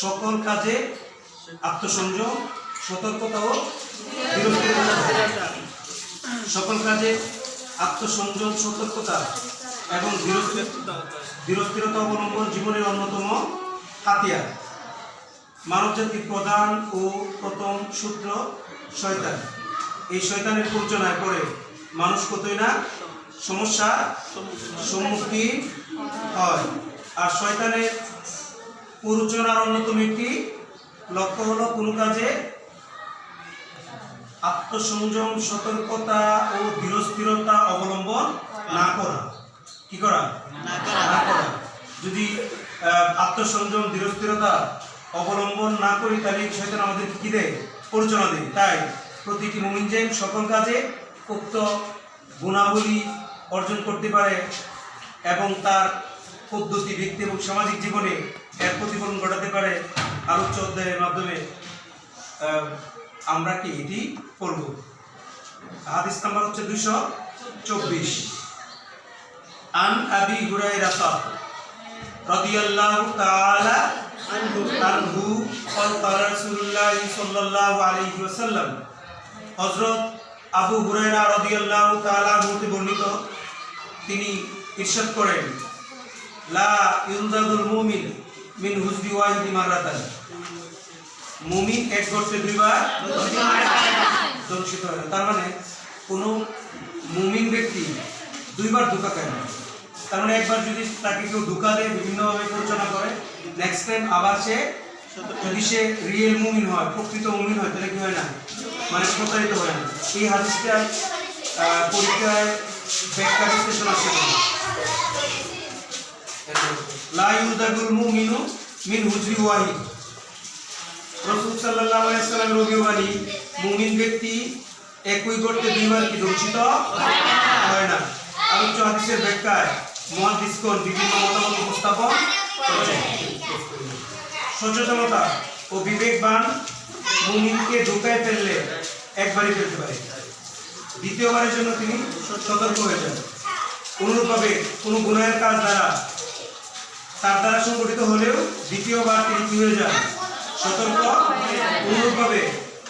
সকল কাজে আত্মসংযম, সতর্কতা ও সকল কাজে আত্মসংযম, সতর্কতা এবং ধীরস্থিরতা অবলম্বন জীবনের অন্যতম হাতিয়ার। মানবজাতির প্রধান ও প্রথম সূত্র শয়তান। এই শয়তানের পরিচালনায় পড়ে মানুষ কতই না সমস্যা সম্মুখীন হয়। আর শয়তানের প্ররোচনার অন্যতম একটি লক্ষ্য হলো কোনো কাজে আত্মসংযম সতর্কতা ও ধীরস্থিরতা অবলম্বন না করা। কি করা? না করা। যদি আত্মসংযম ধীরস্থিরতা অবলম্বন না করি তাহলে শয়তান আমাদের কি দেয়? পরিচালনা দেয়। তাই প্রতিটি মুমিনজেন সকল কাজে উক্ত গুণাবলী অর্জন করতে পারে এবং তার পদ্ধতি ব্যক্তি এবং সামাজিক জীবনে এর প্রতিফলন ঘটাতে পারে আলোচ্য অধ্যায়ের মাধ্যমে আহ, আমরা কি এটি করব হাদিস নাম্বার হচ্ছে দুইশো চব্বিশ আন আবি হুরাইরাতা রাদিয়াল্লাহু তাআলা আনহু আনহু قال قال رسول الله صلى الله عليه وسلم হযরত আবু হুরায়রা রাদিয়াল্লাহু তাআলা আনহু হতে বর্ণিত তিনি ইরশাদ করেন লা ইউনজাদুল মুমিন মিন হুজবি ওয়াহিদি মারাতান। মুমিন এক গর্তে দুইবার তার মানে কোনো মুমিন ব্যক্তি দুইবার ধোকা তার মানে একবার যদি তাকে কেউ ধোকা দেয় বিভিন্নভাবে পরিচালনা করে নেক্সট টাইম আবার সে যদি সে রিয়েল মুমিন হয় প্রকৃত মুমিন হয় তাহলে কি হয় না? মানে প্রতারিত হয় না। এই হাদিসটা আহ, পরীক্ষায় ব্যাখ্যা বিশ্লেষণ আসছে না লা ইউদাগুল মুমিনু সচেতনতা ও বিবেকবান মুমিনকে ধোকায় ফেললে একবারই ফেলতে পারে। দ্বিতীয়বারের জন্য তিনি সতর্ক হয়ে যান। অনুরূপভাবে কোনো গুনাহের কাজ দ্বারা তার দ্বারা সংগঠিত হলেও দ্বিতীয়বার তিনি কি হয়ে যান। সতর্ক অনুরূপভাবে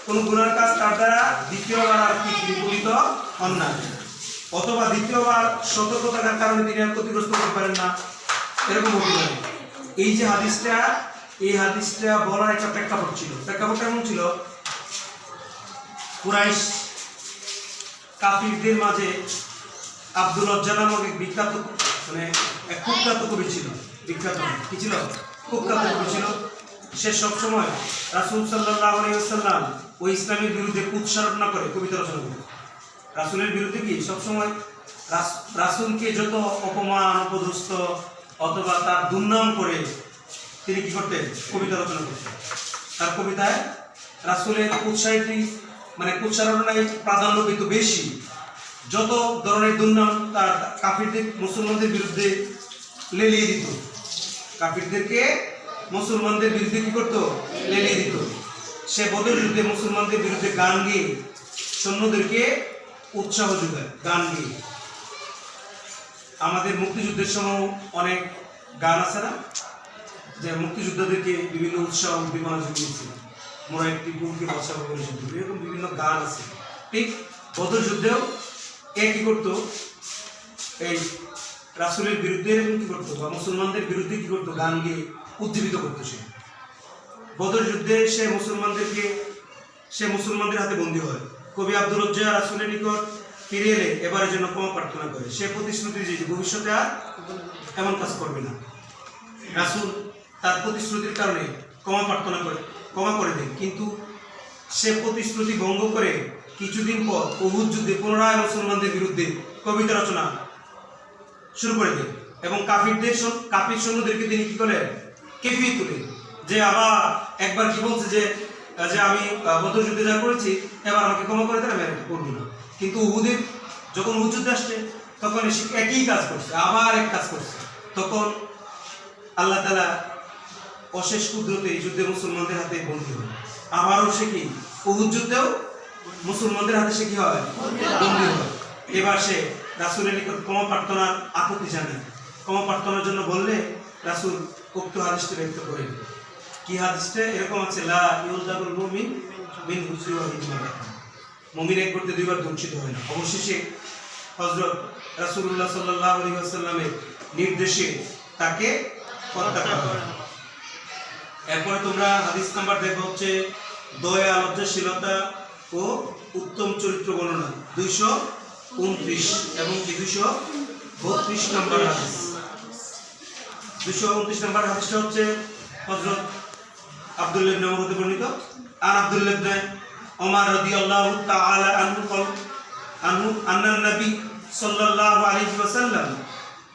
কোনো গুণার কাজ তার দ্বারা দ্বিতীয়বার আর কি বিপরীত হন না। অথবা দ্বিতীয়বার সতর্ক থাকার কারণে তিনি আর ক্ষতিগ্রস্ত হতে পারেন না। এরকম পারে এই যে হাদিসটা, এই হাদিসটা বলার একটা প্রেক্ষাপট ছিল। প্রেক্ষাপটটা এমন ছিল? কুরাইশ কাফিরদের মাঝে আব্দুল লজ্জা নামক বিখ্যাত মানে এক কুখ্যাত কবি ছিল, বিখ্যাত কি ছিল? কুখ্যাত কবি ছিল। সে সবসময় রাসুল সাল্লাহ আলাইসাল্লাম ও ইসলামের বিরুদ্ধে কুৎসারণা করে কবিতা রচনা করে রাসুলের বিরুদ্ধে কি? সবসময় রাস- রাসুলকে যত অপমান, অপদস্থ অথবা তার দুর্নাম করে তিনি কি করতেন? কবিতা রচনা করতেন। তার কবিতায় রাসুলের উৎসাহী মানে উচ্চারণায় প্রাধান্য কিন্তু বেশি। যত ধরনের দুর্নাম তার কাফিরদের, মুসলমানদের বিরুদ্ধে লেলিয়ে দিত। কাফিরদেরকে মুসলমানদের বিরুদ্ধে কি করতো? লেলিয়ে দিত। সে বদের যুদ্ধে মুসলমানদের বিরুদ্ধে গান গেয়ে সৈন্যদেরকে উৎসাহ যোগায় গান গিয়ে। আমাদের মুক্তিযুদ্ধের সময় অনেক গান আছে না? যে মুক্তিযোদ্ধাদেরকে বিভিন্ন উৎসাহ উদ্দীপনা জুগিয়েছে। মোরা একটি বুককে বসাবো করেছে এরকম বিভিন্ন গান আছে। ঠিক বদর যুদ্ধেও এ কি করতো? এই রাসুলের বিরুদ্ধে এরকম কি করতো বা মুসলমানদের বিরুদ্ধে কি করতো? গান গিয়ে উজ্জীবিত করতো সে। বদর যুদ্ধে সে মুসলমানদেরকে, সে মুসলমানদের হাতে বন্দী হয়। কবি আব্দুল রাসুলের নিকট ফিরে এলে এবারের জন্য ক্ষমা প্রার্থনা করে। সে প্রতিশ্রুতি দিয়েছে ভবিষ্যতে আর এমন কাজ করবে না। রাসুল তার প্রতিশ্রুতির কারণে ক্ষমা প্রার্থনা করে, ক্ষমা করে দেন। কিন্তু সে প্রতিশ্রুতি ভঙ্গ করে কিছুদিন পর অহুদ যুদ্ধে পুনরায় মুসলমানদের বিরুদ্ধে কবিতা রচনা শুরু করে দেন এবং কাফিরদের কাফির সৈন্যদেরকে তিনি কি করেন কেঁপিয়ে তুলেন যে আবার একবার কি বলছে যে যে আমি বদর যুদ্ধে যা করেছি, এবার আমাকে ক্ষমা করে দেন, আমি করব না। কিন্তু উহুদের যখন উহুদ যুদ্ধে আসছে, তখন সে একই কাজ করছে, আবার এক কাজ করছে। তখন আল্লাহ তালা অশেষ কুদরতে যুদ্ধে মুসলমানদের হাতে বন্দী হয় আবারও সে কি? উহুদ যুদ্ধেও মুসলমানদের হাতে সে কি হয়? এবার সে রাসুলের নিকট ক্ষমা প্রার্থনার আপত্তি জানায়। ক্ষমা প্রার্থনার জন্য বললে রাসূল উক্ত হাদিসটি ব্যক্ত করেন। কি হাদিসটা? এরকম আছে মুমিন মিন এক করতে দুইবার দূষিত হয় না। অবশেষে হযরত রাসূলুল্লাহ সাল্লাল্লাহু আলাইহি নির্দেশে তাকে হত্যা করা হয়। এরপরে তোমরা হাদিস নাম্বার দেখো হচ্ছে, দয়া, লজ্জাশীলতা ও উত্তম চরিত্র বর্ণনা দুইশো উনত্রিশ এবং কি দুইশো বত্রিশ নম্বর হাদিস। দুইশো উনত্রিশ নম্বর হাদিসটা হচ্ছে হজরত আব্দুল্লাহ ইবনে হতে বর্ণিত। আর আব্দুল্লাহ ইবনে ওমর রাদিয়াল্লাহু তাআলা আনহু কল, আনহু, আন্নান নবী সাল্লাল্লাহু আলাইহি ওয়াসাল্লাম,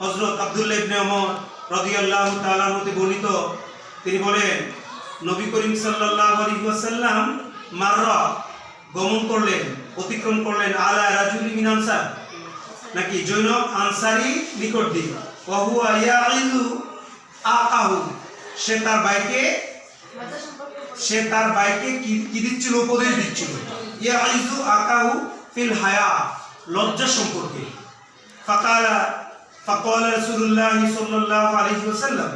হযরত আব্দুল্লাহ ইবনে ওমর রাদিয়াল্লাহু তাআলা হতে বর্ণিত। তিনি বলেন, নবী করিম সাল্লাল্লাহু আলাইহি ওয়াসাল্লাম মাররা গমন করলেন, অতিক্রম করলেন আলা রাজুলি মিন আনসার? নাকি জৈনব আনসারি নিকট দিয়ে ওয়াহুয়া ইয়াইলু আকাহু। সে তার বাইকে সে তার বাইকে কি কি দিচ্ছিল? উপদেশ দিচ্ছিল। ইয়াইজু আকাহু ফিল হায়া, লজ্জা সম্পর্কে। ফাকালা ফাকালা রাসূলুল্লাহ সাল্লাল্লাহু আলাইহি ওয়াসাল্লাম।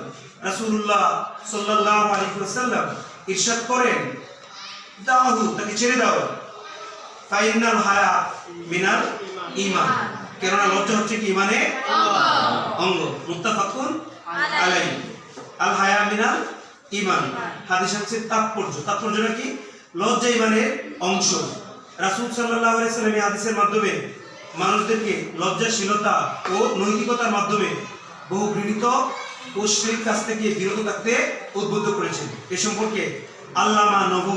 রাসূলুল্লাহ সাল্লাল্লাহু আলাইহি ওয়াসাল্লাম ইরশাদ করেন, দাহু, তাকে ছেড়ে দাও। ফাইনাল হায়া মিনাল ঈমান কেননা লজ্জা হচ্ছে কি ইমানে অঙ্গ। মুত্তাফাকুন আলাইহি। আল হায়া মিনাল ঈমান হাদিস হচ্ছে তাৎপর্য। তাৎপর্যটা কি? লজ্জা ইমানের অংশ। রাসূল সাল্লাল্লাহু আলাইহি সাল্লাম হাদিসের মাধ্যমে মানুষদেরকে লজ্জাশীলতা ও নৈতিকতার মাধ্যমে বহু ঘৃণিত ও কাছ থেকে বিরত থাকতে উদ্বুদ্ধ করেছেন। এ সম্পর্কে আল্লামা নবী